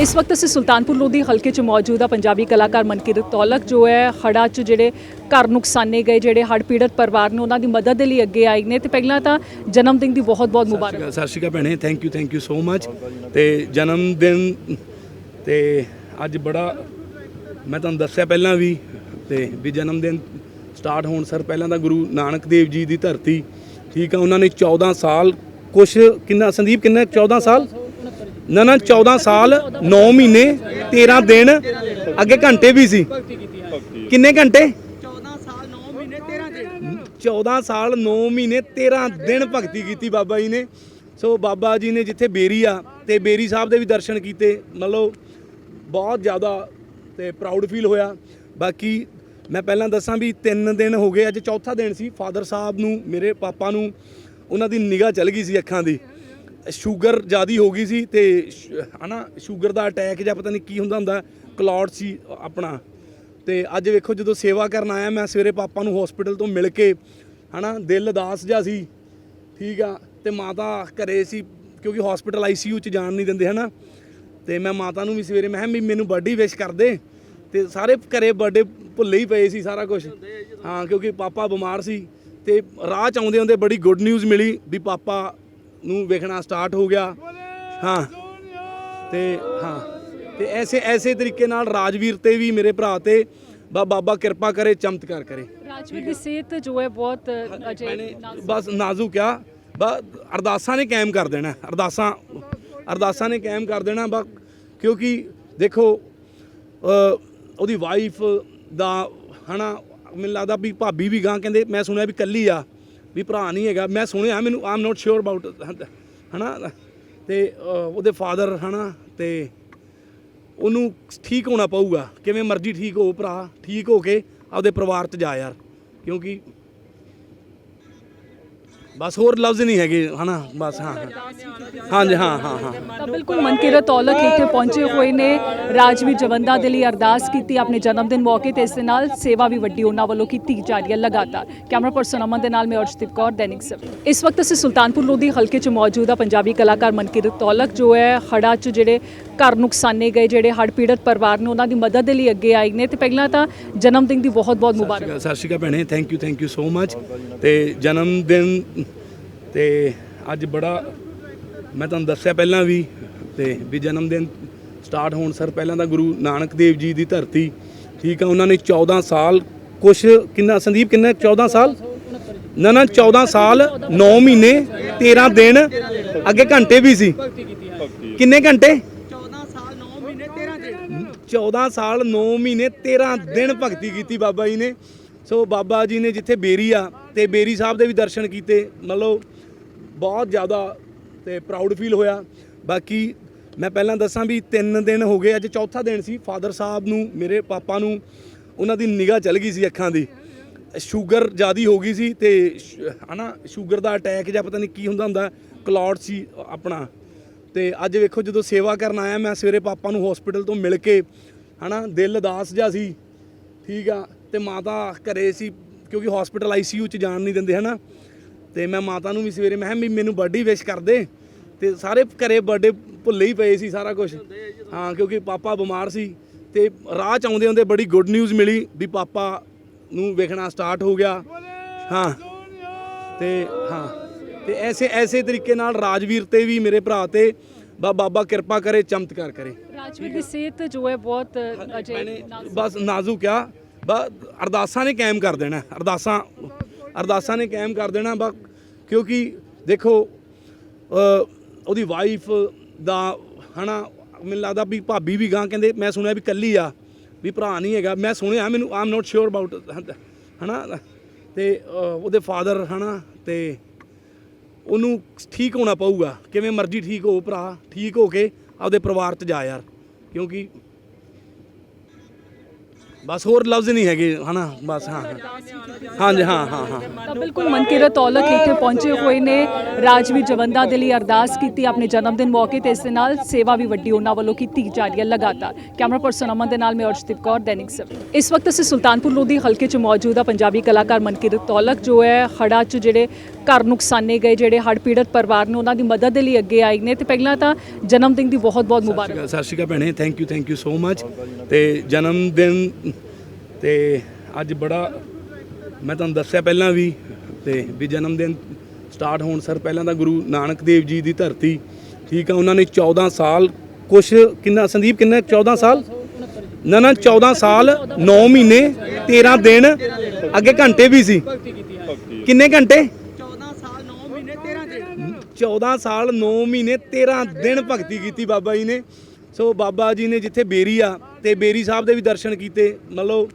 ਇਸ ਵਕਤ ਅਸੀਂ ਸੁਲਤਾਨਪੁਰ ਲੋਧੀ ਹਲਕੇ 'ਚ ਮੌਜੂਦ ਆ। ਪੰਜਾਬੀ ਕਲਾਕਾਰ ਮਨਕੀਰਤ ਤੌਲਕ ਜੋ ਹੈ ਹੜ੍ਹਾਂ 'ਚ ਜਿਹੜੇ ਘਰ ਨੁਕਸਾਨੇ ਗਏ ਜਿਹੜੇ ਹੜ੍ਹ ਪੀੜਤ ਪਰਿਵਾਰ ਨੇ ਉਹਨਾਂ ਦੀ ਮਦਦ ਦੇ ਲਈ ਅੱਗੇ ਆਏ ਨੇ। ਤੇ ਪਹਿਲਾਂ ਤਾਂ ਜਨਮ ਦਿਨ ਦੀ ਬਹੁਤ ਬਹੁਤ ਮੁਬਾਰਕ। ਸਤਿ ਸ਼੍ਰੀ ਅਕਾਲ ਭੈਣੇ thank you thank you so much ਤੇ ਜਨਮ ਦਿਨ ਤੇ ਅੱਜ ਬੜਾ ਮੈਂ ਤੁਹਾਨੂੰ ਦੱਸਿਆ ਪਹਿਲਾਂ ਵੀ ਤੇ ਵੀ ਜਨਮ ਦਿਨ ਸਟਾਰਟ ਹੋਣ ਸਰ ਪਹਿਲਾਂ ਤਾਂ ਗੁਰੂ ਨਾਨਕ ਦੇਵ ਜੀ ਦੀ ਧਰਤੀ ਠੀਕ ਆ ਉਹਨਾਂ ਨੇ 14 ਸਾਲ ਕੁਛ ਕਿੰਨਾ ਸੰਦੀਪ ਕਿੰਨਾ 14 ਸਾਲ? ਨਾ ਨਾ 14 ਸਾਲ 9 ਮਹੀਨੇ 13 ਦਿਨ, ਅੱਗੇ ਘੰਟੇ ਵੀ ਸੀ। ਕਿੰਨੇ ਘੰਟੇ? 14 ਸਾਲ 9 ਮਹੀਨੇ 13 ਦਿਨ ਭਗਤੀ ਕੀਤੀ ਬਾਬਾ ਜੀ ਨੇ। ਸੋ ਬਾਬਾ ਜੀ ਨੇ ਜਿੱਥੇ ਬੇਰੀ ਆ, ਤੇ ਬੇਰੀ ਸਾਹਿਬ ਦੇ ਵੀ ਦਰਸ਼ਨ ਕੀਤੇ। ਮਤਲਬ ਬਹੁਤ ਜ਼ਿਆਦਾ ਤੇ ਪ੍ਰਾਊਡ ਫੀਲ ਹੋਇਆ। ਬਾਕੀ ਮੈਂ ਪਹਿਲਾਂ ਦੱਸਾਂ ਵੀ 3 ਦਿਨ ਹੋ ਗਏ, ਅੱਜ ਚੌਥਾ ਦਿਨ ਸੀ। ਫਾਦਰ ਸਾਹਿਬ ਨੂੰ, ਮੇਰੇ ਪਾਪਾ ਨੂੰ, ਉਹਨਾਂ ਦੀ ਨਿਗਾਹ ਚਲ ਗਈ ਸੀ ਅੱਖਾਂ ਦੀ। ਸ਼ੂਗਰ ਜ਼ਿਆਦੀ ਹੋ ਗਈ ਸੀ ਤੇ ਸ਼- ਹਨਾ, ਸ਼ੂਗਰ ਦਾ ਅਟੈਕ ਜਾਂ ਪਤਾ ਨਹੀਂ ਕੀ ਹੁੰਦਾ ਹੁੰਦਾ ਕਲੌਟ ਸੀ ਆਪਣਾ। ਤੇ ਅੱਜ ਵੇਖੋ ਜਦੋਂ ਸੇਵਾ ਕਰਨ ਆਇਆ ਮੈਂ, ਸਵੇਰੇ ਪਾਪਾ ਨੂੰ ਹਸਪੀਟਲ ਤੋਂ ਮਿਲ ਕੇ, ਹਨਾ, ਦਿਲ ਉਦਾਸ ਜਿਹਾ ਸੀ, ਠੀਕ ਆ, ਤੇ ਮਾਤਾ ਘਰੇ ਸੀ, ਕਿਉਂਕਿ ਹਸਪੀਟਲ ਆਈਸੀਯੂ ਚ ਜਾਣ ਨਹੀਂ ਦਿੰਦੇ, ਹਨਾ। ਤੇ ਮੈਂ ਮਾਤਾ ਨੂੰ ਵੀ ਸਵੇਰੇ, ਮੈਂ ਵੀ ਮੈਨੂੰ ਬਰਥਡੇ ਵਿਸ਼ ਕਰ ਦੇ। ਤੇ ਸਾਰੇ ਘਰੇ ਬਰਥਡੇ ਭੁੱਲੇ ਹੀ ਪਏ ਸੀ ਸਾਰਾ ਕੁਝ ਹਾਂ, ਕਿਉਂਕਿ ਪਾਪਾ ਬਿਮਾਰ ਸੀ, ਤੇ ਰਾਹ ਚ ਆਉਂਦੇ ਆਉਂਦੇ ਬੜੀ ਗੁੱਡ ਨਿਊਜ਼ ਮਿਲੀ ਵੀ ਪਾਪਾ ਨੂੰ ਵੇਖਣਾ ਸਟਾਰਟ ਹੋ ਗਿਆ। ਹਾਂ। ਤੇ ਹਾਂ। ਤੇ ਐਸੇ ਐਸੇ ਤਰੀਕੇ ਨਾਲ ਰਾਜਵੀਰ ਤੇ ਵੀ ਮੇਰੇ ਭਰਾ ਤੇ ਬਾ ਬਾਬਾ ਕਿਰਪਾ ਕਰੇ ਚਮਤਕਾਰ ਕਰੇ। ਰਾਜਵੀਰ ਦੀ ਸਿਹਤ ਜੋ ਹੈ ਬਹੁਤ ਅਜੇ ਬਸ ਨਾਜ਼ੁਕ ਆ। ਅਰਦਾਸਾਂ ਨੇ ਕਾਇਮ ਕਰ ਦੇਣਾ। ਅਰਦਾਸਾਂ ਅਰਦਾਸਾਂ ਨੇ ਕਾਇਮ ਕਰ ਦੇਣਾ ਬਸ ਕਿਉਂਕਿ ਦੇਖੋ ਉਹਦੀ ਵਾਈਫ ਦਾ ਹਨਾ ਮੈਨੂੰ ਲੱਗਦਾ ਵੀ ਭਾਬੀ ਵੀ ਗਾਂ ਕਹਿੰਦੇ ਮੈਂ ਸੁਣਿਆ ਵੀ ਕੱਲੀ ਆ। ਵੀ ਭਰਾ ਨਹੀਂ ਹੈਗਾ। ਮੈਂ ਸੁਣਿਆ ਮੈਨੂੰ ਆਮ ਨਾਟ ਸ਼ੋਰ ਅਬਾਊਟ ਹਨਾ? ਤੇ ਅ, ਉਹਦੇ ਫਾਦਰ ਹਨਾ? ਤੇ ਉਹਨੂੰ ਠੀਕ ਹੋਣਾ ਪਊਗਾ। ਕਿਵੇਂ ਮਰਜ਼ੀ ਠੀਕ ਹੋ ਭਰਾ ਠੀਕ ਹੋ ਕੇ ਆਪਦੇ ਪਰਿਵਾਰ 'ਚ ਜਾ ਯਾਰ। ਕਿਉਂਕਿ ਬਸ ਹੋਰ ਲਫ਼ਜ਼ ਨਹੀਂ ਹੈਗੇ, ਹਨਾ? ਬਸ, ਹਾਂ। ਹਾਂਜੀ, ਹਾਂ ਹਾਂ ਹਾਂ। ਤਾਂ ਬਿਲਕੁਲ ਮਨਕੀਰਤ ਤੌਲਕ ਇੱਥੇ ਪਹੁੰਚੇ ਹੋਏ ਨੇ। ਰਾਜਵੀਰ ਜਵੰਦਾ ਦੇ ਲਈ ਅਰਦਾਸ ਕੀਤੀ ਆਪਣੇ ਜਨਮ ਦਿਨ ਮੌਕੇ ਤੇ, ਇਸ ਦੇ ਨਾਲ ਸੇਵਾ ਵੀ ਵੱਡੀ ਉਹਨਾਂ ਵੱਲੋਂ ਕੀਤੀ ਜਾ ਰਹੀ ਹੈ ਲਗਾਤਾਰ। ਕੈਮਰਾ ਪਰਸਨ ਅਮਨ ਦੇ ਨਾਲ ਮੈਂ ਅਰਸ਼ਦੀਪ ਕੌਰ, ਦੈਨਿਕ ਸਵੇਰਾ। ਇਸ ਵਕਤ ਅਸੀਂ ਸੁਲਤਾਨਪੁਰ ਲੋਧੀ ਹਲਕੇ 'ਚ ਮੌਜੂਦ ਆ ਪੰਜਾਬੀ ਕਲਾਕਾਰ ਮਨਕੀਰਤ ਤੌਲਕ ਜੋ ਹੈ ਹੜਾ 'ਚ ਜਿਹੜੇ ਘਰ ਨੁਕਸਾਨੇ ਗਏ ਜਿਹੜੇ ਹੜ੍ਹ ਪੀੜਤ ਪਰਿਵਾਰ ਨੇ ਉਹਨਾਂ ਦੀ ਮਦਦ ਦੇ ਲਈ ਅੱਗੇ ਆਏ ਨੇ। ਤੇ ਪਹਿਲਾਂ ਤਾਂ ਜਨਮ ਦਿਨ ਦੀ ਬਹੁਤ ਬਹੁਤ ਮੁਬਾਰਕ। ਸਤਿ ਸ਼੍ਰੀ ਅਕਾਲ ਭੈਣੇ thank you thank you so much ਤੇ ਜਨਮ ਦਿਨ ਤੇ ਅੱਜ ਬੜਾ ਮੈਂ ਤੁਹਾਨੂੰ ਦੱਸਿਆ ਪਹਿਲਾਂ ਵੀ ਤੇ ਵੀ ਜਨਮ ਦਿਨ ਸਟਾਰਟ ਹੋਣ ਸਰ ਪਹਿਲਾਂ ਤਾਂ ਗੁਰੂ ਨਾਨਕ ਦੇਵ ਜੀ ਦੀ ਧਰਤੀ ਠੀਕ ਆ ਉਹਨਾਂ ਨੇ 14 ਸਾਲ ਕੁਛ ਕਿੰਨਾ ਸੰਦੀਪ ਕਿੰਨਾ 14 ਸਾਲ? ਨਾ ਨਾ 14 ਸਾਲ 9 ਮਹੀਨੇ 13 ਦਿਨ ਅੱਗੇ ਘੰਟੇ ਵੀ ਸੀ। ਕਿੰਨੇ ਘੰਟੇ? 14 ਸਾਲ 9 ਮਹੀਨੇ 13 ਦਿਨ ਭਗਤੀ ਕੀਤੀ ਬਾਬਾ ਜੀ ਨੇ। ਸੋ ਬਾਬਾ ਜੀ ਨੇ ਜਿੱਥੇ ਬੇਰੀ ਆ, ਤੇ ਬੇਰੀ ਸਾਹਿਬ ਦੇ ਵੀ ਦਰਸ਼ਨ ਕੀਤੇ। ਮਤਲਬ ਬਹੁਤ ਜ਼ਿਆਦਾ ਤੇ ਪ੍ਰਾਊਡ ਫੀਲ ਹੋਇਆ। ਬਾਕੀ ਮੈਂ ਪਹਿਲਾਂ ਦੱਸਾਂ ਵੀ 3 ਦਿਨ ਹੋ ਗਏ, ਅੱਜ ਚੌਥਾ ਦਿਨ ਸੀ। ਫਾਦਰ ਸਾਹਿਬ ਨੂੰ, ਮੇਰੇ ਪਾਪਾ ਨੂੰ, ਉਹਨਾਂ ਦੀ ਨਿਗਾਹ ਚਲ ਗਈ ਸੀ ਅੱਖਾਂ ਦੀ। ਸ਼ੂਗਰ ਜ਼ਿਆਦੀ ਹੋ ਗਈ ਸੀ ਤੇ ਸ਼- ਹਨਾ, ਸ਼ੂਗਰ ਦਾ ਅਟੈਕ ਜਾਂ ਪਤਾ ਨਹੀਂ ਕੀ ਹੁੰਦਾ ਹੁੰਦਾ ਕਲੌਟ ਸੀ ਆਪਣਾ। ਤੇ ਅੱਜ ਵੇਖੋ ਜਦੋਂ ਸੇਵਾ ਕਰਨ ਆਇਆ ਮੈਂ ਸਵੇਰੇ ਪਾਪਾ ਨੂੰ ਹਸਪੀਟਲ ਤੋਂ ਮਿਲ ਕੇ, ਹਨਾ, ਦਿਲ ਉਦਾਸ ਜਿਹਾ ਸੀ, ਠੀਕ ਆ, ਤੇ ਮਾਤਾ ਘਰੇ ਸੀ, ਕਿਉਂਕਿ ਹਸਪੀਟਲ ਆਈਸੀਯੂ ਚ ਜਾਣ ਨਹੀਂ ਦਿੰਦੇ, ਹਨਾ, ਤੇ ਮੈਂ ਮਾਤਾ ਨੂੰ ਵੀ ਸਵੇਰੇ ਮੈਂ ਕਿਹਾ ਵੀ ਮੈਨੂੰ ਬਰਥਡੇ ਵਿਸ਼ ਕਰ ਦੇ। ਤੇ ਸਾਰੇ ਘਰੇ ਬਰਥਡੇ ਭੁੱਲੇ ਹੀ ਪਏ ਸੀ ਸਾਰਾ ਕੁਝ ਹਾਂ, ਕਿਉਂਕਿ ਪਾਪਾ ਬਿਮਾਰ ਸੀ, ਤੇ ਰਾਹ ਚ ਆਉਂਦੇ ਆਉਂਦੇ ਬੜੀ ਗੁੱਡ ਨਿਊਜ਼ ਮਿਲੀ ਵੀ ਪਾਪਾ ਨੂੰ ਵੇਖਣਾ ਸਟਾਰਟ ਹੋ ਗਿਆ। ਹਾਂ, ਤੇ, ਹਾਂ। ਤੇ ਐਸੇ ਐਸੇ ਤਰੀਕੇ ਨਾਲ ਰਾਜਵੀਰ ਤੇ ਵੀ ਮੇਰੇ ਭਰਾ ਤੇ ਬਾ ਬਾਬਾ ਕਿਰਪਾ ਕਰੇ ਚਮਤਕਾਰ ਕਰੇ। ਰਾਜਵੀਰ ਦੀ ਸਿਹਤ ਜੋ ਹੈ ਬਹੁਤ ਅਜੇ ਬਸ ਨਾਜ਼ੁਕ ਆ। ਬਸ ਅਰਦਾਸਾਂ ਨੇ ਕਾਇਮ ਕਰ ਦੇਣਾ। ਅਰਦਾਸਾਂ ਅਰਦਾਸਾਂ ਨੇ ਕਾਇਮ ਕਰ ਦੇਣਾ ਬਸ ਕਿਉਂਕਿ ਦੇਖੋ ਉਹਦੀ ਵਾਈਫ ਦਾ ਹਨਾ ਮੈਨੂੰ ਲੱਗਦਾ ਵੀ ਭਾਬੀ ਵੀ ਗਾਂ ਕਹਿੰਦੇ ਮੈਂ ਸੁਣਿਆ ਵੀ ਕੱਲੀ ਆ ਵੀ ਭਰਾ ਨਹੀਂ ਹੈਗਾ। ਮੈਂ ਸੁਣਿਆ ਮੈਨੂੰ ਆਮ ਨਾਟ ਸ਼ੋਰ ਅਬਾਊਟ ਹਨਾ ਤੇ ਉਹਦੇ ਫਾਦਰ ਹਨਾ ਤੇ ਉਹਨੂੰ ਠੀਕ ਹੋਣਾ ਪਊਗਾ। ਕਿਵੇਂ ਮਰਜ਼ੀ ਠੀਕ ਹੋ ਭਰਾ, ਠੀਕ ਹੋ ਕੇ ਆਪਦੇ ਪਰਿਵਾਰ 'ਚ ਜਾ ਯਾਰ। ਕਿਉਂਕਿ ਬਸ ਹੋਰ ਲਫ਼ਜ਼ ਨਹੀਂ ਹੈਗੇ ਹਨਾ? ਬਸ ਹਾਂ। ਹਾਂ ਹਾਂਜੀ ਹਾਂ ਹਾਂ ਹਾਂ। ਤਾਂ ਬਿਲਕੁਲ ਮਨਕੀਰਤ ਔਲਖ ਇੱਥੇ ਪਹੁੰਚੇ ਹੋਏ ਨੇ। ਰਾਜਵੀਰ ਜਵੰਦਾ ਦੇ ਲਈ ਅਰਦਾਸ ਕੀਤੀ ਆਪਣੇ ਜਨਮ ਦਿਨ ਮੌਕੇ ਤੇ ਇਸ ਦੇ ਨਾਲ ਸੇਵਾ ਵੀ ਵੱਡੀ ਉਹਨਾਂ ਵੱਲੋਂ ਕੀਤੀ ਜਾ ਰਹੀ ਹੈ ਲਗਾਤਾਰ। ਕੈਮਰਾ ਪਰਸਨ ਅਮਨ ਦੇ ਨਾਲ ਮੈਂ ਅਰਸ਼ਦੀਪ ਕੌਰ ਦੈਨਿਕ ਸਰ ਇਸ ਵਕਤ ਅਸੀਂ ਸੁਲਤਾਨਪੁਰ ਲੋਧੀ ਹਲਕੇ 'ਚ ਮੌਜੂਦ ਆ ਪੰਜਾਬੀ ਕਲਾਕਾਰ ਮਨਕੀਰਤ ਔਲਖ ਜੋ ਹੈ ਹੜ੍ਹਾਂ 'ਚ ਜਿਹੜੇ ਘਰ ਨੁਕਸਾਨੇ ਗਏ ਜਿਹੜੇ ਹੜ੍ਹ ਪੀੜਤ ਪਰਿਵਾਰ ਨੇ ਉਹਨਾਂ ਦੀ ਮਦਦ ਦੇ ਲਈ ਅੱਗੇ ਆਈ ਨੇ। ਤੇ ਪਹਿਲਾਂ ਤਾਂ ਜਨਮ ਦਿਨ ਦੀ ਬਹੁਤ ਬਹੁਤ ਮੁਬਾਰਕ। ਸਤਿ ਸ਼੍ਰੀ ਅਕਾਲ ਭੈਣੇ। Thank you thank you so much ਤੇ ਜਨਮ ਦਿਨ ਤੇ ਅੱਜ ਬੜਾ ਮੈਂ ਤੁਹਾਨੂੰ ਦੱਸਿਆ ਪਹਿਲਾਂ ਵੀ ਤੇ ਵੀ ਜਨਮ ਦਿਨ ਸਟਾਰਟ ਹੋਣ ਸਰ ਪਹਿਲਾਂ ਤਾਂ ਗੁਰੂ ਨਾਨਕ ਦੇਵ ਜੀ ਦੀ ਧਰਤੀ, ਠੀਕ ਆ, ਉਹਨਾਂ ਨੇ 14 ਸਾਲ ਕੁਛ ਕਿੰਨਾ ਸੰਦੀਪ ਕਿੰਨਾ 14 ਸਾਲ? ਨਾ ਨਾ 14 ਸਾਲ 9 ਮਹੀਨੇ 13 ਦਿਨ, ਅੱਗੇ ਘੰਟੇ ਵੀ ਸੀ। ਕਿੰਨੇ ਘੰਟੇ? 14 ਸਾਲ 9 ਮਹੀਨੇ 13 ਦਿਨ ਭਗਤੀ ਕੀਤੀ ਬਾਬਾ ਜੀ ਨੇ। ਸੋ ਬਾਬਾ ਜੀ ਨੇ ਜਿੱਥੇ ਬੇਰੀ ਆ, ਤੇ ਬੇਰੀ ਸਾਹਿਬ ਦੇ ਵੀ ਦਰਸ਼ਨ ਕੀਤੇ, ਮਤਲਬ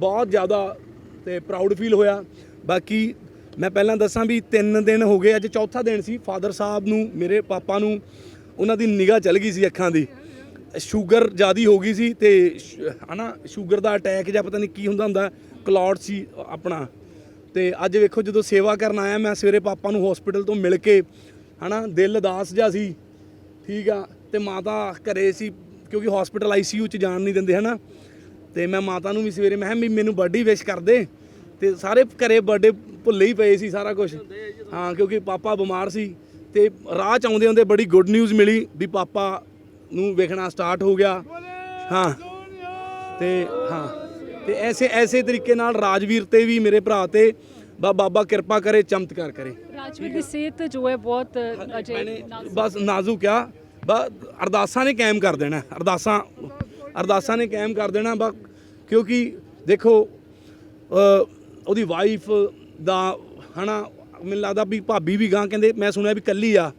ਬਹੁਤ ਜ਼ਿਆਦਾ ਤੇ ਪ੍ਰਾਊਡ ਫੀਲ ਹੋਇਆ। ਬਾਕੀ ਮੈਂ ਪਹਿਲਾਂ ਦੱਸਾਂ ਵੀ 3 ਦਿਨ ਹੋ ਗਏ, ਅੱਜ ਚੌਥਾ ਦਿਨ ਸੀ। ਫਾਦਰ ਸਾਹਿਬ ਨੂੰ, ਮੇਰੇ ਪਾਪਾ ਨੂੰ ਉਹਨਾਂ ਦੀ ਨਿਗਾਹ ਚਲ ਗਈ ਸੀ ਅੱਖਾਂ ਦੀ। ਸ਼ੂਗਰ ਜ਼ਿਆਦੀ ਹੋ ਗਈ ਸੀ ਤੇ ਸ਼- ਹਨਾ, ਸ਼ੂਗਰ ਦਾ ਅਟੈਕ ਜਾਂ ਪਤਾ ਨਹੀਂ ਕੀ ਹੁੰਦਾ ਹੁੰਦਾ ਕਲੌਟ ਸੀ ਆਪਣਾ। ਤੇ ਅੱਜ ਵੇਖੋ ਜਦੋਂ ਸੇਵਾ ਕਰਨ ਆਇਆ ਮੈਂ, ਸਵੇਰੇ ਪਾਪਾ ਨੂੰ ਹਸਪੀਟਲ ਤੋਂ ਮਿਲ ਕੇ, ਹਨਾ, ਦਿਲ ਉਦਾਸ ਜਿਹਾ ਸੀ। ਠੀਕ ਆ, ਤੇ ਮਾਤਾ ਘਰੇ ਸੀ, ਕਿਉਂਕਿ ਹਸਪੀਟਲ ਆਈਸੀਯੂ ਚ ਜਾਣ ਨਹੀਂ ਦਿੰਦੇ, ਹਨਾ। ਤੇ ਮੈਂ ਮਾਤਾ ਨੂੰ ਵੀ ਸਵੇਰੇ ਮੈਂ ਕਿਹਾ ਵੀ ਮੈਨੂੰ ਬਰਥਡੇ ਵਿਸ਼ ਕਰ ਦੇ। ਤੇ ਸਾਰੇ ਘਰੇ ਬਰਥਡੇ ਭੁੱਲੇ ਹੀ ਪਏ ਸੀ ਸਾਰਾ ਕੁਝ ਹਾਂ ਕਿਉਂਕਿ ਪਾਪਾ ਬਿਮਾਰ ਸੀ ਤੇ ਰਾਹ ਚ ਆਉਂਦੇ ਆਉਂਦੇ ਬੜੀ ਗੁੱਡ ਨਿਊਜ਼ ਮਿਲੀ ਵੀ ਪਾਪਾ ਨੂੰ ਵੇਖਣਾ ਸਟਾਰਟ ਹੋ ਗਿਆ। ਹਾਂ। ਤੇ ਹਾਂ। ਤੇ ਐਸੇ ਐਸੇ ਤਰੀਕੇ ਨਾਲ ਰਾਜਵੀਰ ਤੇ ਵੀ ਮੇਰੇ ਭਰਾ ਤੇ ਬਾ ਬਾਬਾ ਕਿਰਪਾ ਕਰੇ ਚਮਤਕਾਰ ਕਰੇ। ਰਾਜਵੀਰ ਦੀ ਸਿਹਤ ਜੋ ਹੈ ਬਹੁਤ ਅਜੇ ਬਸ ਨਾਜ਼ੁਕ ਆ। ਬਸ ਅਰਦਾਸਾਂ ਨੇ ਕਾਇਮ ਕਰ ਦੇਣਾ। ਅਰਦਾਸਾਂ ਅਰਦਾਸਾਂ ਨੇ ਕਾਇਮ ਕਰ ਦੇਣਾ ਬਸ ਕਿਉਂਕਿ ਦੇਖੋ ਉਹਦੀ ਵਾਈਫ ਦਾ ਹਨਾ ਮੈਨੂੰ ਲੱਗਦਾ ਵੀ ਭਾਬੀ ਵੀ ਗਾਂ ਕਹਿੰਦੇ ਮੈਂ ਸੁਣਿਆ ਵੀ ਕੱਲੀ ਆ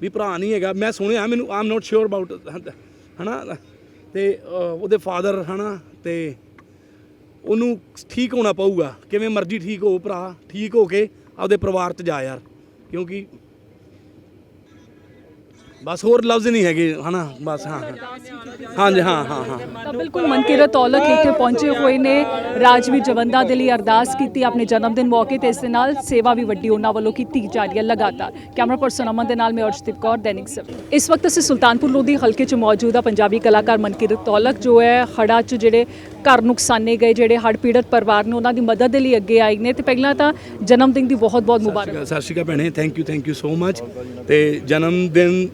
ਵੀ ਭਰਾ ਨਹੀਂ ਹੈਗਾ। ਮੈਂ ਸੁਣਿਆ ਮੈਨੂੰ ਆਮ ਨਾਟ ਸ਼ੋਰ ਅਬਾਊਟ ਹਨਾ ਤੇ ਅ, ਉਹਦੇ ਫਾਦਰ ਹਨਾ ਤੇ ਉਹਨੂੰ ਠੀਕ ਹੋਣਾ ਪਊਗਾ। ਕਿਵੇਂ ਮਰਜ਼ੀ ਠੀਕ ਹੋ ਭਰਾ ਠੀਕ ਹੋ ਕੇ ਆਪਦੇ ਪਰਿਵਾਰ 'ਚ ਜਾ ਯਾਰ। ਕਿਉਂਕਿ ਬਸ ਹੋਰ ਲਫ਼ਜ਼ ਨਹੀਂ ਹੈਗੇ, ਹਨਾ? ਬਸ, ਹਾਂ ਹਾਂਜੀ, ਹਾਂ ਹਾਂ ਹਾਂ। ਤਾਂ ਬਿਲਕੁਲ ਮਨਕੀਰਤ ਔਲਖ ਇੱਥੇ ਪਹੁੰਚੇ ਹੋਏ ਨੇ। ਰਾਜਵੀਰ ਜਵੰਦਾ ਦੇ ਲਈ ਅਰਦਾਸ ਕੀਤੀ ਆਪਣੇ ਜਨਮ ਦਿਨ ਮੌਕੇ ਤੇ, ਇਸ ਦੇ ਨਾਲ ਸੇਵਾ ਵੀ ਵੱਡੀ ਉਹਨਾਂ ਵੱਲੋਂ ਕੀਤੀ ਜਾ ਰਹੀ ਹੈ ਲਗਾਤਾਰ। ਕੈਮਰਾ ਪਰਸਨ ਅਮਨ ਦੇ ਨਾਲ ਮੈਂ ਅਰਸ਼ਦੀਪ ਕੌਰ, ਦੈਨਿਕ ਸਰ ਇਸ ਵਕਤ ਅਸੀਂ ਸੁਲਤਾਨਪੁਰ ਲੋਧੀ ਹਲਕੇ 'ਚ ਮੌਜੂਦ ਆ ਪੰਜਾਬੀ ਕਲਾਕਾਰ ਮਨਕੀਰਤ ਔਲਖ ਜੋ ਹੈ, ਹੜ੍ਹਾਂ 'ਚ ਜਿਹੜੇ ਘਰ ਨੁਕਸਾਨੇ ਗਏ ਜਿਹੜੇ ਹੜ੍ਹ ਪੀੜਤ ਪਰਿਵਾਰ ਨੇ ਉਹਨਾਂ ਦੀ ਮਦਦ ਦੇ ਲਈ ਅੱਗੇ ਆਈ ਨੇ ਤੇ ਪਹਿਲਾਂ ਤਾਂ ਜਨਮ ਦਿਨ ਦੀ ਬਹੁਤ ਬਹੁਤ ਮੁਬਾਰਕ। ਸਤਿ ਸ਼੍ਰੀ ਅਕਾਲ ਭੈਣੇ thank you thank you so much ਤੇ ਜਨਮ ਦਿਨ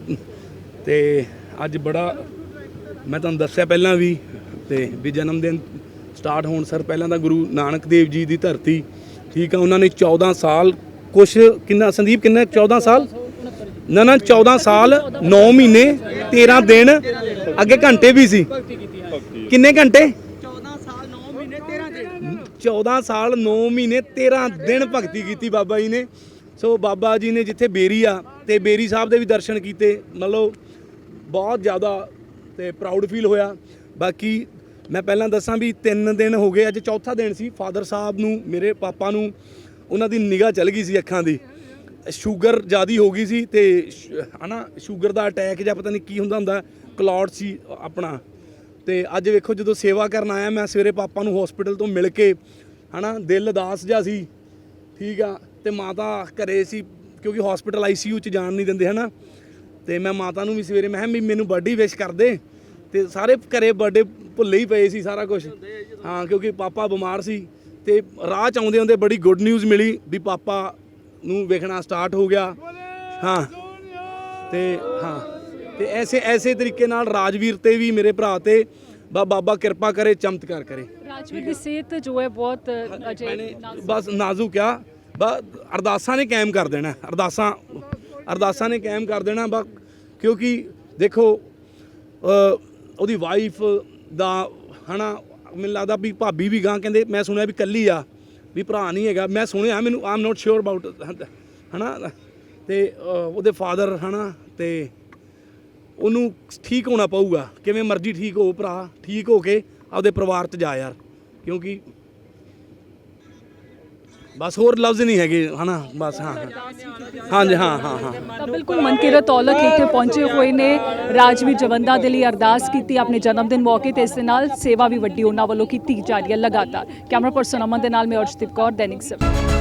ਤੇ ਅੱਜ ਬੜਾ ਮੈਂ ਤੁਹਾਨੂੰ ਦੱਸਿਆ ਪਹਿਲਾਂ ਵੀ ਤੇ ਵੀ ਜਨਮ ਦਿਨ ਸਟਾਰਟ ਹੋਣ ਸਰ ਪਹਿਲਾਂ ਤਾਂ ਗੁਰੂ ਨਾਨਕ ਦੇਵ ਜੀ ਦੀ ਧਰਤੀ ਠੀਕ ਆ ਉਹਨਾਂ ਨੇ 14 ਸਾਲ ਕੁਛ ਕਿੰਨਾ ਸੰਦੀਪ ਕਿੰਨਾ 14 ਸਾਲ? ਨਾ ਨਾ 14 ਸਾਲ 9 ਮਹੀਨੇ 13 ਦਿਨ ਅੱਗੇ ਘੰਟੇ ਵੀ ਸੀ। ਕਿੰਨੇ ਘੰਟੇ? 14 ਸਾਲ 9 ਮਹੀਨੇ 13 ਦਿਨ ਭਗਤੀ ਕੀਤੀ ਬਾਬਾ ਜੀ ਨੇ। ਸੋ ਬਾਬਾ ਜੀ ਨੇ ਜਿੱਥੇ ਬੇਰੀ ਆ ਤੇ ਬੇਰੀ ਸਾਹਿਬ ਦੇ ਵੀ ਦਰਸ਼ਨ ਕੀਤੇ। ਮਤਲਬ ਬਹੁਤ ਜ਼ਿਆਦਾ ਤੇ ਪ੍ਰਾਊਡ ਫੀਲ ਹੋਇਆ। ਬਾਕੀ ਮੈਂ ਪਹਿਲਾਂ ਦੱਸਾਂ ਵੀ 3 ਦਿਨ ਹੋ ਗਏ, ਅੱਜ ਚੌਥਾ ਦਿਨ ਸੀ। ਫਾਦਰ ਸਾਹਿਬ ਨੂੰ, ਮੇਰੇ ਪਾਪਾ ਨੂੰ, ਉਹਨਾਂ ਦੀ ਨਿਗਾਹ ਚਲ ਗਈ ਸੀ ਅੱਖਾਂ ਦੀ। ਸ਼ੂਗਰ ਜ਼ਿਆਦੀ ਹੋ ਗਈ ਸੀ ਤੇ ਸ਼- ਹਨਾ, ਸ਼ੂਗਰ ਦਾ ਅਟੈਕ ਜਾਂ ਪਤਾ ਨਹੀਂ ਕੀ ਹੁੰਦਾ ਹੁੰਦਾ ਕਲੌਟ ਸੀ ਆਪਣਾ। ਤੇ ਅੱਜ ਵੇਖੋ ਜਦੋਂ ਸੇਵਾ ਕਰਨ ਆਇਆ ਮੈਂ ਸਵੇਰੇ ਪਾਪਾ ਨੂੰ ਹਸਪੀਟਲ ਤੋਂ ਮਿਲ ਕੇ, ਹਨਾ, ਦਿਲ ਉਦਾਸ ਜਿਹਾ ਸੀ, ਠੀਕ ਆ, ਤੇ ਮਾਤਾ ਘਰੇ ਸੀ, ਕਿਉਂਕਿ ਹਸਪੀਟਲ ਆਈਸੀਯੂ ਚ ਜਾਣ ਨਹੀਂ ਦਿੰਦੇ, ਹਨਾ, ਤੇ ਮੈਂ ਮਾਤਾ ਨੂੰ ਵੀ ਸਵੇਰੇ, ਮੈਂ ਵੀ ਮੈਨੂੰ ਬਰਥਡੇ ਵਿਸ਼ ਕਰ ਦੇ। ਤੇ ਸਾਰੇ ਘਰੇ ਬਰਥਡੇ ਭੁੱਲੇ ਹੀ ਪਏ ਸੀ ਸਾਰਾ ਕੁਝ ਹਾਂ, ਕਿਉਂਕਿ ਪਾਪਾ ਬਿਮਾਰ ਸੀ, ਤੇ ਰਾਹ ਚ ਆਉਂਦੇ ਹੁੰਦੇ ਬੜੀ ਗੁੱਡ ਨਿਊਜ਼ ਮਿਲੀ ਵੀ ਪਾਪਾ ਨੂੰ ਵੇਖਣਾ ਸਟਾਰਟ ਹੋ ਗਿਆ। ਹਾਂ, ਤੇ ਹਾਂ, ਤੇ ਐਸੇ ਐਸੇ ਤਰੀਕੇ ਨਾਲ ਰਾਜਵੀਰ ਤੇ ਵੀ ਮੇਰੇ ਭਰਾ ਤੇ ਬਾ ਬਾਬਾ ਕਿਰਪਾ ਕਰੇ ਚਮਤਕਾਰ ਕਰੇ। ਰਾਜਵੀਰ ਦੀ ਸਿਹਤ ਜੋ ਹੈ ਬਹੁਤ ਅਜੇ ਮੈਨੇ ਨਾਜ਼ੁਕ। ਬਸ ਨਾਜ਼ੁਕ ਆ। ਬਸ ਅਰਦਾਸਾਂ ਨੇ ਕਾਇਮ ਕਰ ਦੇਣਾ ਅਰਦਾਸਾਂ ਅਰਦਾਸਾਂ ਨੇ ਕਾਇਮ ਕਰ ਦੇਣਾ ਬਸ ਕਿਉਂਕਿ ਦੇਖੋ ਅ, ਉਹਦੀ ਵਾਈਫ ਦਾ ਹਨਾ ਮੈਨੂੰ ਲੱਗਦਾ ਵੀ ਭਾਬੀ ਵੀ ਗਾਂ ਕਹਿੰਦੇ ਮੈਂ ਸੁਣਿਆ ਵੀ ਕੱਲੀ ਆ ਵੀ ਭਰਾ ਨਹੀਂ ਹੈਗਾ। ਮੈਂ ਸੁਣਿਆ ਮੈਨੂੰ ਆਮ ਨਾਟ ਸ਼ੋਰ ਅਬਾਊਟ ਹਨਾ ਤੇ ਅ, ਉਹਦੇ ਫਾਦਰ ਹਨਾ ਤੇ ਉਹਨੂੰ ਠੀਕ ਹੋਣਾ ਪਊਗਾ। ਕਿਵੇਂ ਮਰਜ਼ੀ ਠੀਕ ਹੋ ਭਰਾ, ਠੀਕ ਹੋ ਕੇ ਆਪਦੇ ਪਰਿਵਾਰ 'ਚ ਜਾ ਯਾਰ। ਕਿਉਂਕਿ ਬਸ ਹੋਰ ਲਫ਼ਜ਼ ਨਹੀਂ ਹੈਗੇ, ਹਨਾ? ਬਸ, ਹਾਂ ਹਾਂਜੀ, ਹਾਂ ਹਾਂ ਹਾਂ। ਤਾਂ ਬਿਲਕੁਲ ਮਨਕੀਰਤ ਔਲਖ ਇੱਥੇ ਪਹੁੰਚੇ ਹੋਏ ਨੇ। ਰਾਜਵੀ ਜਵੰਦਾ ਦੇ ਲਈ ਅਰਦਾਸ ਕੀਤੀ ਆਪਣੇ ਜਨਮ ਦਿਨ ਮੌਕੇ ਤੇ। ਇਸ ਦੇ ਨਾਲ ਸੇਵਾ ਵੀ ਵੱਡੀ ਉਹਨਾਂ ਵੱਲੋਂ ਕੀਤੀ ਜਾ ਰਹੀ ਹੈ ਲਗਾਤਾਰ। ਕੈਮਰਾ ਪਰਸਨ ਅਮਨ ਦੇ ਨਾਲ ਮੈਂ ਅਰਸ਼ਦੀਪ ਕੌਰ, ਦੈਨਿਕ ਸਵੇਰਾ।